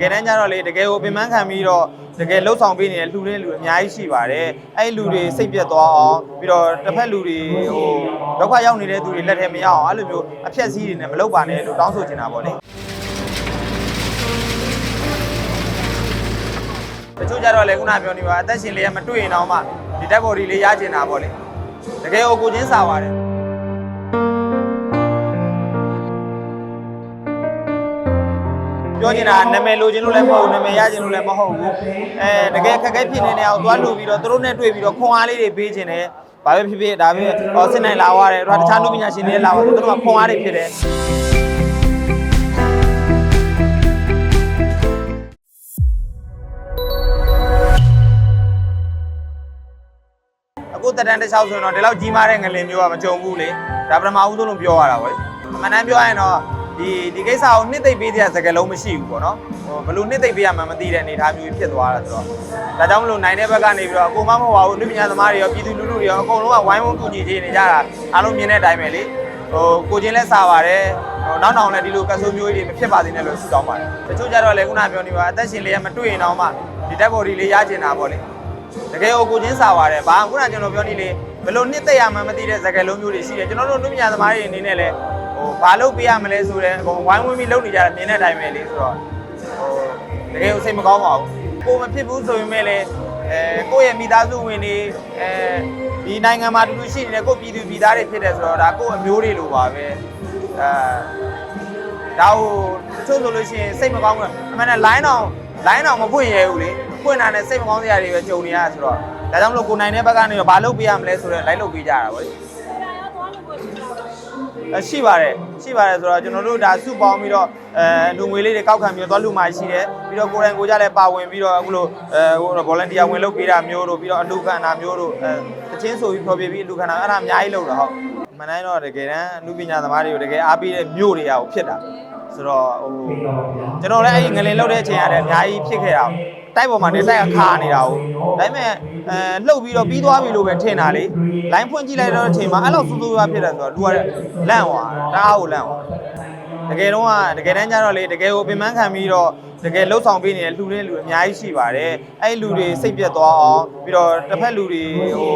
ကယ်တမ်းကျတော့လေတကယ်ကိုပင်ပန်းခံပြီးတော့တကယ်လှုပ်ဆောင်ပေးနေတဲ့လူတွေလူအများကြီးရှိပါတယ်အဲ့ဒီလူတွေစိတ်ပြတ်သွားအောင်ပြီးတော့တစ်ဖက်လူတွေဟိုဒုက္ခရောက်နေတဲ့သူတွေလက်ထဲမရောက်အောင်အဲ့လိုမျိုးအဖြက်စီးတွေနဲ့မလုပ်ပါနဲ့လို့တောင်းဆိုချင်တာပေါ့လေတချို့ကြတော့လေခုနပြောနေပါအသက်ရှင်လေးရမတွေ့ရင်တော့မှဒီတက်ဘော်ဒီလေးရချင်တာပေါ့လေတကယ်ကိုကိုချင်းစာပါတယ် ပြောချင်တာနာမည်လိုချင်လို့လည်းမဟုတ်ဘူးနာမည်ရချင်လို့လည်းမဟုတ်ဘူးအဲတကယ်ခက်ခဲဖြစ်နေတဲ့အောင်သွားလူပြီးတော့သူတို့နဲ့တွေ့ပြီးတော့ခွန်အားလေးတွေပေးခြင်းနဲ့ဘာပဲဖြစ်ဖြစ်ဒါပဲဟောစစ်နိုင်လာသွားတယ်တော့တခြားလူပညာရှင်တွေလာသွားသူတို့ကခွန်အားတွေဖြစ်တယ်အခုတက်တန်းတစ်ချောက်ဆိုရင်တော့ဒီလောက်ကြီးမားတဲ့ငလင်မျိုးကမကြုံဘူးလေဒါပထမဦးဆုံးလို့ပြောရတာပဲအမှန်တမ်းပြောရရင်တော့ ဒီဒီကိစ္စကိုနှစ်သိမ့်ပေးတဲ့စကားလုံးမရှိဘူးပေါ့နော်ဟိုဘယ်လိုနှစ်သိမ့်ပေးရမှမသိတဲ့အနေအထားမျိုးဖြစ်သွားတာဆိုတော့ဒါကြောင့်မလို့နိုင်တဲ့ဘက်ကနေပြီးတော့အကုန်မမဟုတ်ပါဘူးလူပညာသမားတွေရောပြည်သူလူထုတွေရောအကုန်လုံးကဝိုင်းဝန်းကူညီချေနေကြတာအားလုံးမြင်တဲ့အတိုင်းပဲလေဟိုကိုချင်းလဲစားပါတယ်ဟိုနောက်နောက်လည်းဒီလိုကဆိုးမျိုးတွေမဖြစ်ပါသေးနဲ့လို့ဆုတောင်းပါတယ်တချို့ကြတော့လေခုနပြောနေပါအသက်ရှင်လေးရမတွေ့ရင်တော့မှဒီတက်ဘော်ဒီလေးရချင်တာပေါ့လေတကယ်ကိုကိုချင်းစာပါတယ်ဘာခုနကကျွန်တော်ပြောနေလေဘယ်လိုနှစ်သက်ရမှမသိတဲ့စကားလုံးမျိုးတွေရှိတယ်ကျွန်တော်တို့လူပညာသမားတွေအနေနဲ့လည်း ဟိုဘာလုပ်ပေးရမလဲဆိုတော့အကုန်ဝိုင်းဝန်းပြီးလုပ်နေကြတာမြင်တဲ့အတိုင်းပဲလေဆိုတော့ဟိုတကယ်ကိုစိတ်မကောင်းပါဘူးကိုမဖြစ်ဘူးဆိုရင်မဲ့လေအဲကိုယ့်ရဲ့မိသားစုဝင်တွေအဲဒီနိုင်ငံမှာတူတူရှိနေတဲ့ကိုယ့်ပြည်သူပြည်သားတွေဖြစ်တယ်ဆိုတော့ဒါကိုယ့်အမျိုးတွေလိုပါပဲအဲဒါဟိုတချို့ဆိုလို့ရှိရင်စိတ်မကောင်းဘူးအမှန်နဲ့ line အောင် line အောင်မဖွင့်ရဘူးလေဖွင့်တာနဲ့စိတ်မကောင်းစရာတွေပဲကြုံနေရတာဆိုတော့ဒါကြောင့်မလို့ကိုနိုင်တဲ့ဘက်ကနေတော့ဘာလုပ်ပေးရမလဲဆိုတော့ line လုပ်ပေးကြတာပေါ့လေအ ရှိပါတယ်ရှိပါတယ်ဆိုတော့ကျွန်တော်တို့ဒါစုပေါင်းပြီးတော့အဲလူငွေလေးတွေကောက်ခံပြီးတော့သွားလူမှရှိတယ်ပြီးတော့ကိုယ်တိုင်ကိုယ်ကြလည်းပါဝင်ပြီးတော့အခုလိုအဲဟို volunteer ဝင်လုပ်ပေးတာမျိုးတို့ပြီးတော့အလူခံတာမျိုးတို့အဲတချင်းဆိုပြီးဖော်ပြပြီးအလူခံတာအဲ့ဒါအများကြီးလုပ်တာဟုတ်မနိုင်တော့တကယ်တမ်းအမှုပညာသမားတွေကိုတကယ်အားပေးတဲ့မျိုးတွေကဖြစ်တာဆိုတော့ဟိုကျွန်တော်လည်းအဲ့ဒီငလင်လောက်တဲ့အချိန်ရတယ်အများကြီးဖြစ်ခဲ့တာ တိုက်ပေါ်မှာနေတိုက်ကခါနေတာဟုတ်ဒါပေမဲ့အဲလှုပ်ပြီးတော့ပြီးသွားပြီလို့ပဲထင်တာလေလိုင်းဖွင့်ကြည့်လိုက်တော့အချိန်မှာအဲ့လောက်စူးစူးရွားဖြစ်တယ်ဆိုတော့လူကလန့်သွားတာတအားကိုလန့်သွားတကယ်တော့ကတကယ်တမ်းကျတော့လေတကယ်ကိုပင်ပန်းခံပြီးတော့ တကယ်လှုပ်ဆောင်ပေးနေတဲ့လူတွေလူအများကြီးရှိပါတယ်အဲ့ဒီလူတွေစိတ်ပြတ်သွားအောင်ပြီးတော့တစ်ဖက်လူတွေဟို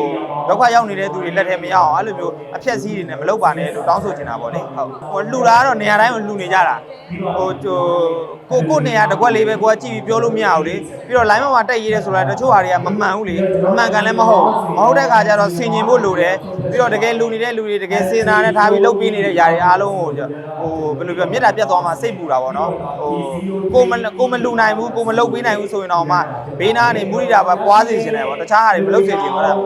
ဒုက္ခရောက်နေတဲ့သူတွေလက်ထဲမရောက်အောင်အဲ့လိုမျိုးအဖြက်စီးတွေနဲ့မလုပ်ပါနဲ့လို့တောင်းဆိုချင်တာပေါ့လေဟုတ်ဟိုလူတာကတော့နေရာတိုင်းကိုလူနေကြတာဟိုဟိုကိုကိုနေရာတစ်ခွက်လေးပဲကိုကကြည့်ပြီးပြောလို့မရဘူးလေပြီးတော့ line မှာတက်ရေးရဲဆိုတာတချို့ဟာတွေကမမှန်ဘူးလေမမှန်ကန်လည်းမဟုတ်မဟုတ်တဲ့ခါကျတော့ဆင်ញင်ဖို့လိုတယ်ပြီးတော့တကယ်လူနေတဲ့လူတွေတကယ်စေနာနဲ့ထားပြီးလုပ်ပေးနေတဲ့ຢာတွေအားလုံးကိုဟိုဘယ်လိုပြောမေတ္တာပြတ်သွားမှစိတ်ပူတာပေါ့နော်ဟိုကိုမကိုမလူနိုင်ဘူးကိုမလုပ်ပေးနိုင်ဘူးဆိုရင်တော့မှဘေးနားနေမူရိတာပဲပွားစေချင်တယ်ပေါ့တခြားဟာတွေမလုပ်စေချင်ဘူးလား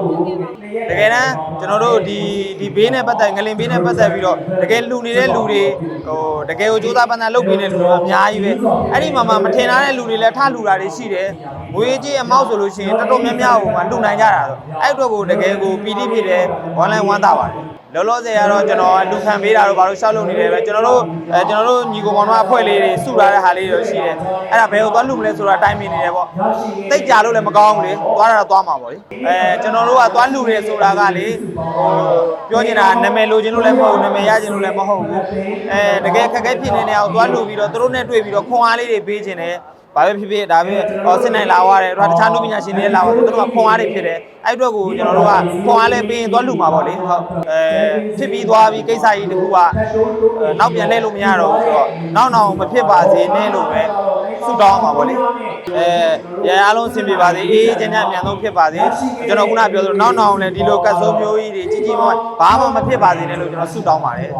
တကယ်တမ်းကျွန်တော်တို့ဒီဒီဘေးနဲ့ပတ်သက်ငလင်ဘေးနဲ့ပတ်သက်ပြီးတော့တကယ်လူနေတဲ့လူတွေဟိုတကယ်ကိုကြိုးစားပန်းစားလုပ်ပေးနေတဲ့လူတွေအများကြီးပဲအဲ့ဒီမှာမှမထင်ထားတဲ့လူတွေလည်းထလူတာတွေရှိတယ်ငွေကြီးအမောက်ဆိုလို့ရှိရင်တော်တော်များများဟိုမှာလူနိုင်ကြတာဆိုအဲ့အတွက်ကိုတကယ်ကိုပီတိဖြစ်တယ် online ဝမ်းသာပါတယ်လောလောဆယ်ကတော့ကျွန်တော်လူခံပေးတာတော့ဘာလို့ရှောက်လုပ်နေတယ်ပဲကျွန်တော်တို့အဲကျွန်တော်တို့ညီကောင်ကောင်တို့အဖွဲ့လေးတွေစုထားတဲ့ဟာလေးတွေရှိတယ်အဲ့ဒါဘယ်ကိုသွားလူမလဲဆိုတာတိုင်းမြင်နေတယ်ပေါ့တိတ်ကြလို့လည်းမကောင်းဘူးလေသွားတာတော့သွားမှာပေါ့လေအဲကျွန်တော်တို့ကသွားလူတယ်ဆိုတာကလေဟိုပြောချင်တာနာမည်လိုချင်လို့လည်းမဟုတ်ဘူးနာမည်ရချင်လို့လည်းမဟုတ်ဘူးအဲတကယ်ခက်ခဲဖြစ်နေတဲ့အောင်သွားလူပြီးတော့သူတို့နဲ့တွေ့ပြီးတော့ခွန်အားလေးတွေပေးခြင်းတယ် ဘာပဲဖြစ်ဖြစ်ဒါပဲဟောစစ်နိုင်လာသွားတယ်တော့တခြားလူပညာရှင်တွေလာသွားတယ်သူတို့ကခွန်အားတွေဖြစ်တယ်အဲ့အတွက်ကိုကျွန်တော်တို့ကခွန်အားလည်းပေးရင်သွားလူမှာပေါ့လေဟုတ်အဲဖြစ်ပြီးသွားပြီးကိစ္စကြီးတခုကနောက်ပြန်လဲလို့မရတော့ဘူးဆိုတော့နောက်နောက်မဖြစ်ပါစေနဲ့လို့ပဲဆုတောင်းမှာပေါ့လေအဲရန်အားလုံးအဆင်ပြေပါစေအေးအေးချမ်းချမ်းအမြန်ဆုံးဖြစ်ပါစေကျွန်တော်ခုနပြောသလိုနောက်နောက်လည်းဒီလိုကတ်ဆိုးမျိုးကြီးတွေကြီးကြီးမားမားဘာမှမဖြစ်ပါစေနဲ့လို့ကျွန်တော်ဆုတောင်းပါတယ်